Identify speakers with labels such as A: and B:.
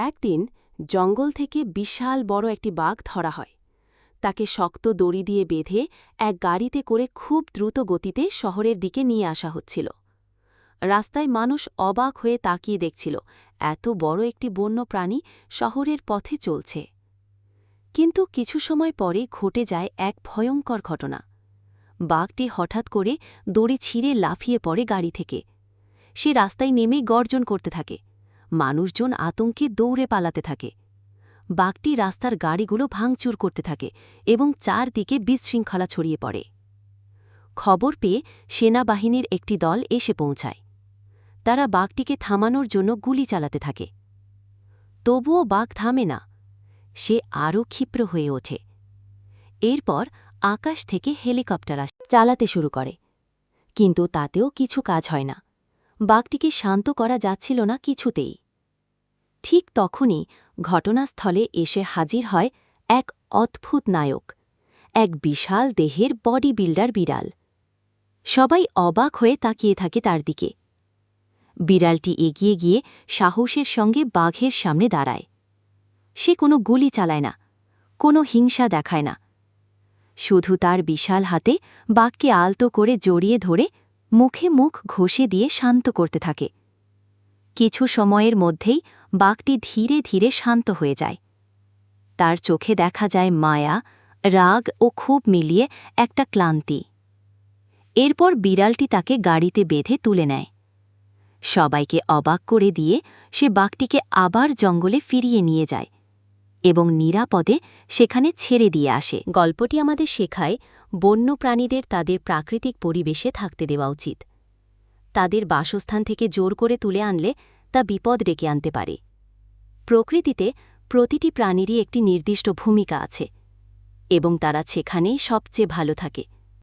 A: একদিন জঙ্গল থেকে বিশাল বড় একটি বাঘ ধরা হয়। তাকে শক্ত দড়ি দিয়ে বেঁধে এক গাড়িতে করে খুব দ্রুত গতিতে শহরের দিকে নিয়ে আসা হচ্ছিল। রাস্তায় মানুষ অবাক হয়ে তাকিয়ে দেখছিল, এত বড় একটি বন্য প্রাণী শহরের পথে চলছে। কিন্তু কিছু সময় পরে ঘটে যায় এক ভয়ঙ্কর ঘটনা। বাঘটি হঠাৎ করে দড়ি ছিঁড়ে লাফিয়ে পড়ে গাড়ি থেকে। সে রাস্তায় নেমে গর্জন করতে থাকে। মানুষজন আতঙ্কে দৌড়ে পালাতে থাকে। বাঘটি রাস্তার গাড়িগুলো ভাঙচুর করতে থাকে এবং চারদিকে বিশৃঙ্খলা ছড়িয়ে পড়ে। খবর পেয়ে সেনাবাহিনীর একটি দল এসে পৌঁছায়। তারা বাঘটিকে থামানোর জন্য গুলি চালাতে থাকে। তবুও বাঘ থামে না, সে আরও ক্ষিপ্র হয়ে ওঠে। এরপর আকাশ থেকে হেলিকপ্টার চালাতে শুরু করে। কিন্তু তাতেও কিছু কাজ হয় না। বাঘটিকে শান্ত করা যাচ্ছিল না কিছুতেই। ঠিক তখনই ঘটনাস্থলে এসে হাজির হয় এক অদ্ভুত নায়ক, এক বিশাল দেহের বডি বিল্ডার বিড়াল। সবাই অবাক হয়ে তাকিয়ে থাকে তার দিকে। বিড়ালটি এগিয়ে গিয়ে সাহসের সঙ্গে বাঘের সামনে দাঁড়ায়। সে কোনো গুলি চালায় না, কোনো হিংসা দেখায় না। শুধু তার বিশাল হাতে বাঘকে আলতো করে জড়িয়ে ধরে মুখে মুখ ঘষে দিয়ে শান্ত করতে থাকে। কিছু সময়ের মধ্যেই বাঘটি ধীরে ধীরে শান্ত হয়ে যায়। তার চোখে দেখা যায় মায়া, রাগ ও খুব মিলিয়ে একটা ক্লান্তি। এরপর বিড়ালটি তাকে গাড়িতে বেঁধে তুলে নেয়। সবাইকে অবাক করে দিয়ে সে বাঘটিকে আবার জঙ্গলে ফিরিয়ে নিয়ে যায়। এবং নিরাপদে সেখানে ছেড়ে দিয়ে আসে। গল্পটি আমাদের শেখায় বন্য প্রাণীদের তাদের প্রাকৃতিক পরিবেশে থাকতে দেওয়া উচিত। তাদের বাসস্থান থেকে জোর করে তুলে আনলে তা বিপদ ডেকে আনতে পারে। প্রকৃতিতে প্রতিটি প্রাণীরই একটি নির্দিষ্ট ভূমিকা আছে এবং তারা সেখানেই সবচেয়ে ভালো থাকে।